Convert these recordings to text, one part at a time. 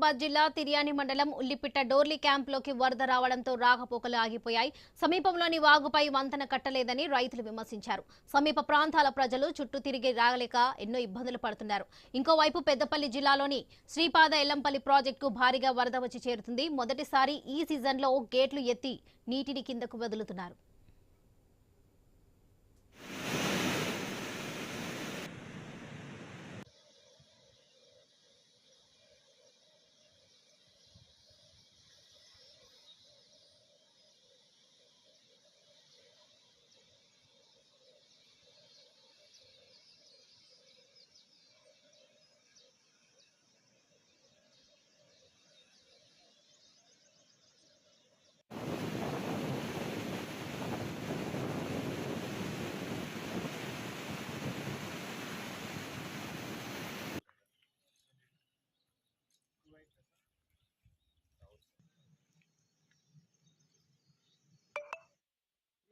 నిజామాబాద్ జిల్లా తిర్యాని మండలం ఉల్లిపిట్ట డోర్లీ క్యాంప్లోకి వరద రావడంతో రాకపోకలు ఆగిపోయాయి. సమీపంలోని వాగుపై వంతెన కట్టలేదని రైతులు విమర్శించారు. సమీప ప్రాంతాల ప్రజలు చుట్టూ తిరిగి రాగలేక ఎన్నో ఇబ్బందులు పడుతున్నారు. ఇంకోవైపు పెద్దపల్లి జిల్లాలోని శ్రీపాద ఎల్లంపల్లి ప్రాజెక్టుకు భారీగా వరద వచ్చి చేరుతుంది. మొదటిసారి ఈ సీజన్లో గేట్లు ఎత్తి నీటిని కిందకు వదులుతున్నారు.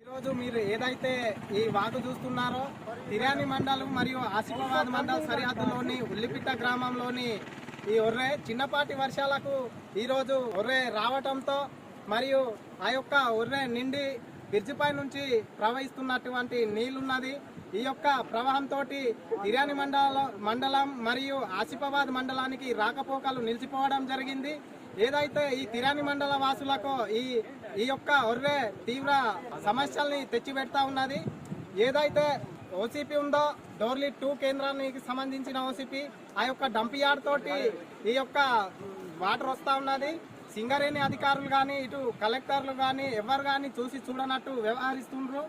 ఈరోజు మీరు ఏదైతే ఈ వాగు చూస్తున్నారో తిరాని మండలం మరియు ఆసిఫాబాద్ మండల సరిహద్దులోని ఉల్లిపిట్ట గ్రామంలోని ఈ ఒర్రె చిన్నపాటి వర్షాలకు ఈరోజు ఒర్రె రావటంతో మరియు ఆ యొక్క ఒర్రె నిండి బ్రిడ్జిపై నుంచి ప్రవహిస్తున్నటువంటి నీళ్ళున్నది. ఈ యొక్క ప్రవాహంతో తిర్యాని మండల మండలం మరియు ఆసిఫాబాద్ మండలానికి రాకపోకలు నిలిచిపోవడం జరిగింది. ఏదైతే ఈ తిరాని మండల వాసులకు ఈ ఈ యొక్క ఒర్రే తీవ్ర సమస్యల్ని తెచ్చిపెడతా ఉన్నది. ఏదైతే ఓసీపీ ఉందో డోర్లీ టూ కేంద్రానికి సంబంధించిన ఓసీపీ ఆ యొక్క డంప్ యార్డ్ తోటి ఈ యొక్క వాటర్ వస్తా ఉన్నది. సింగరేణి అధికారులు కానీ ఇటు కలెక్టర్లు కానీ ఎవరు కానీ చూసి చూడనట్టు వ్యవహరిస్తుండ్రు.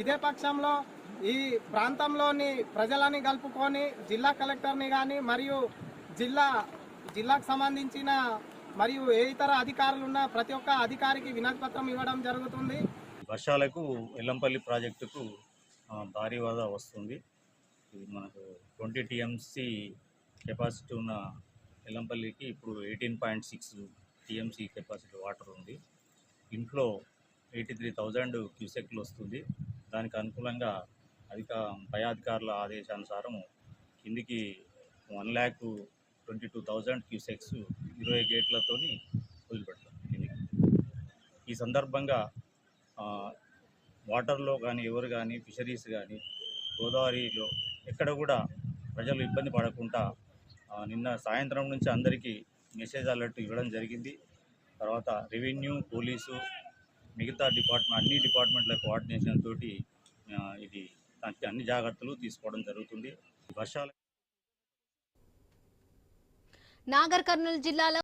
ఇదే పక్షంలో ఈ ప్రాంతంలోని ప్రజలని కలుపుకొని జిల్లా కలెక్టర్ని కానీ మరియు జిల్లా జిల్లాకు సంబంధించిన మరియు ఏ ఇతర అధికారులు ఉన్న ప్రతి ఒక్క అధికారికి వినతి పత్రం ఇవ్వడం జరుగుతుంది. వర్షాలకు ఎల్లంపల్లి ప్రాజెక్టుకు భారీ వరద వస్తుంది. ఇది మనకు ట్వంటీ టీఎంసీ కెపాసిటీ ఉన్న ఎల్లంపల్లికి ఇప్పుడు eighteen point six TMC capacity water ఉంది. ఇంట్లో ఎయిటీ త్రీ థౌజండ్ క్యూసెక్లు వస్తుంది. దానికి అనుకూలంగా అధిక పై అధికారుల ఆదేశానుసారం కిందికి one lakh twenty two thousand cusecs ఇరవై గేట్లతోని వదిలిపెడతాం కిందికి. ఈ సందర్భంగా వాటర్లో కానీ ఎవరు కానీ ఫిషరీస్ కానీ గోదావరిలో ఎక్కడ కూడా ప్రజలు ఇబ్బంది పడకుండా నిన్న సాయంత్రం నుంచి అందరికీ మెసేజ్ అలర్ట్ ఇవ్వడం జరిగింది. తర్వాత రెవెన్యూ పోలీసు మిగతా డిపార్ట్మెంట్ అన్ని డిపార్ట్మెంట్ల కోఆర్డినేషన్ తోటి ఇది దానికి అన్ని జాగ్రత్తలు తీసుకోవడం జరుగుతుంది. వర్షాలు నాగర్ కర్నూలు జిల్లాలో